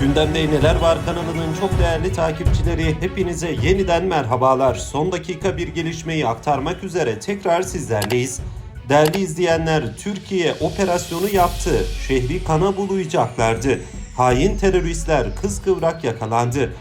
Gündemde Neler Var kanalının çok değerli takipçileri hepinize yeniden merhabalar. Son dakika bir gelişmeyi aktarmak üzere tekrar sizlerleyiz. Değerli izleyenler Türkiye operasyonu yaptı. Şehri kana bulayacaklardı. Hain teröristler kıskıvrak yakalandı.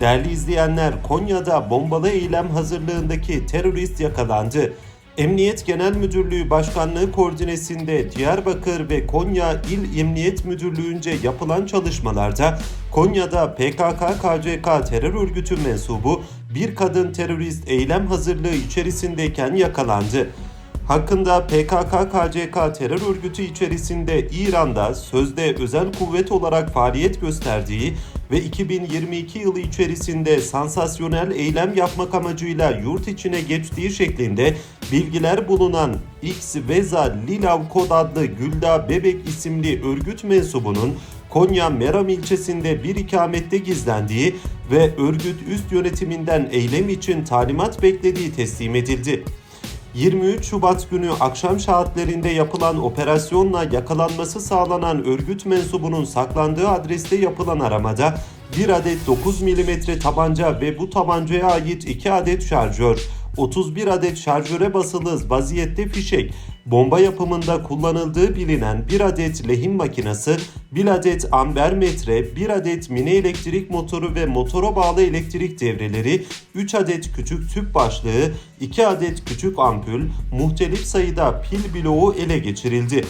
Değerli izleyenler Konya'da bombalı eylem hazırlığındaki terörist yakalandı. Emniyet Genel Müdürlüğü Başkanlığı koordinesinde Diyarbakır ve Konya İl Emniyet Müdürlüğü'nce yapılan çalışmalarda Konya'da PKK-KCK terör örgütü mensubu bir kadın terörist eylem hazırlığı içerisindeyken yakalandı. Hakkında PKK-KCK terör örgütü içerisinde İran'da sözde özel kuvvet olarak faaliyet gösterdiği ve 2022 yılı içerisinde sansasyonel eylem yapmak amacıyla yurt içine geçtiği şeklinde bilgiler bulunan X Veza Lilav Kod adlı Gülda Bebek isimli örgüt mensubunun Konya Meram ilçesinde bir ikamette gizlendiği ve örgüt üst yönetiminden eylem için talimat beklediği teslim edildi. 23 Şubat günü akşam saatlerinde yapılan operasyonla yakalanması sağlanan örgüt mensubunun saklandığı adreste yapılan aramada bir adet 9 mm tabanca ve bu tabancaya ait 2 adet şarjör, 31 adet şarjöre basılı vaziyette fişek, bomba yapımında kullanıldığı bilinen bir adet lehim makinesi, bir adet amber metre, bir adet mini elektrik motoru ve motora bağlı elektrik devreleri, 3 adet küçük tüp başlığı, 2 adet küçük ampul, muhtelif sayıda pil bloğu ele geçirildi.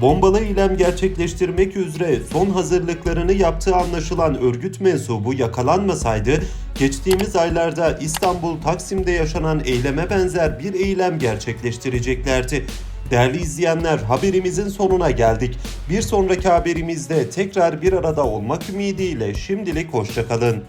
Bombalı eylem gerçekleştirmek üzere son hazırlıklarını yaptığı anlaşılan örgüt mensubu yakalanmasaydı, geçtiğimiz aylarda İstanbul Taksim'de yaşanan eyleme benzer bir eylem gerçekleştireceklerdi. Değerli izleyenler haberimizin sonuna geldik. Bir sonraki haberimizde tekrar bir arada olmak ümidiyle şimdilik hoşçakalın.